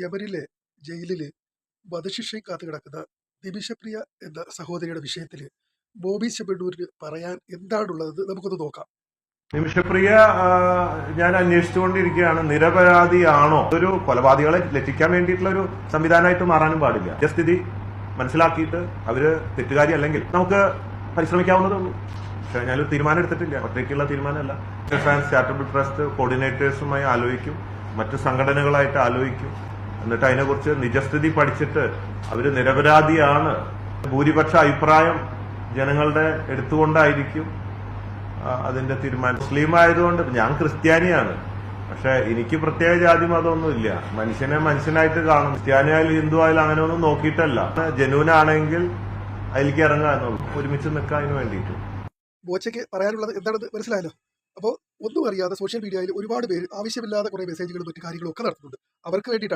യമനിലെ ജയിലിൽ വധശിക്ഷയും കാത്തു കിടക്കുന്ന നിമിഷപ്രിയ എന്ന സഹോദരിയുടെ വിഷയത്തിൽ ബോബി ചെമ്മണ്ണൂരിന് പറയാൻ എന്താണുള്ളതെന്ന് നമുക്കൊന്ന് നോക്കാം. നിമിഷപ്രിയ ഞാൻ അന്വേഷിച്ചുകൊണ്ടിരിക്കുകയാണ്. നിരപരാധിയാണോ? ഒരു കൊലപാതകളെ രക്ഷിക്കാൻ വേണ്ടിയിട്ടുള്ള ഒരു സംവിധാനമായിട്ട് മാറാനും പാടില്ല. സ്ഥിതി മനസ്സിലാക്കിയിട്ട് അവർ തെറ്റുകാരി അല്ലെങ്കിൽ നമുക്ക് പരിശ്രമിക്കാവുന്നതേ ഉള്ളൂ പക്ഷെ ഞാനൊരു തീരുമാനം എടുത്തിട്ടില്ല. ഒറ്റയ്ക്കുള്ള തീരുമാനമല്ല. ഫാൻസ് ചാരിറ്റബിൾ ട്രസ്റ്റ് കോർഡിനേറ്റേഴ്സുമായി ആലോചിക്കും. മറ്റു സംഘടനകളായിട്ട് ആലോചിക്കും. എന്നിട്ട് അതിനെക്കുറിച്ച് നിജസ്ഥിതി പഠിച്ചിട്ട് അവർ നിരപരാധിയാണ്. ഭൂരിപക്ഷ അഭിപ്രായം ജനങ്ങളുടെ എടുത്തുകൊണ്ടായിരിക്കും അതിന്റെ തീരുമാനം. മുസ്ലിം ആയതുകൊണ്ട് ഞാൻ ക്രിസ്ത്യാനിയാണ്. പക്ഷെ എനിക്ക് പ്രത്യേക ജാതി മതമൊന്നുമില്ല. മനുഷ്യനെ മനുഷ്യനായിട്ട് കാണും. ക്രിസ്ത്യാനിയായാലും ഹിന്ദു ആയാലും അങ്ങനെ ഒന്നും നോക്കിയിട്ടല്ല. ജനുവിനാണെങ്കിൽ അതിലേക്ക് ഇറങ്ങുക എന്നുള്ളൂ. ഒരുമിച്ച് നിൽക്കാൻ അതിന് വേണ്ടിയിട്ട്. ബോച്ചയ്ക്ക് പറയാനുള്ളത് എന്താണെന്ന് മനസ്സിലായല്ലോ? അപ്പോൾ ഒന്നും അറിയാതെ സോഷ്യൽ മീഡിയയിൽ ഒരുപാട് പേര് ആവശ്യമില്ലാതെ കുറേ മെസ്സേജുകളും മറ്റു കാര്യങ്ങളും ഒക്കെ നടത്തുന്നുണ്ട്. അവർക്ക് വേണ്ടിയിട്ടാണ്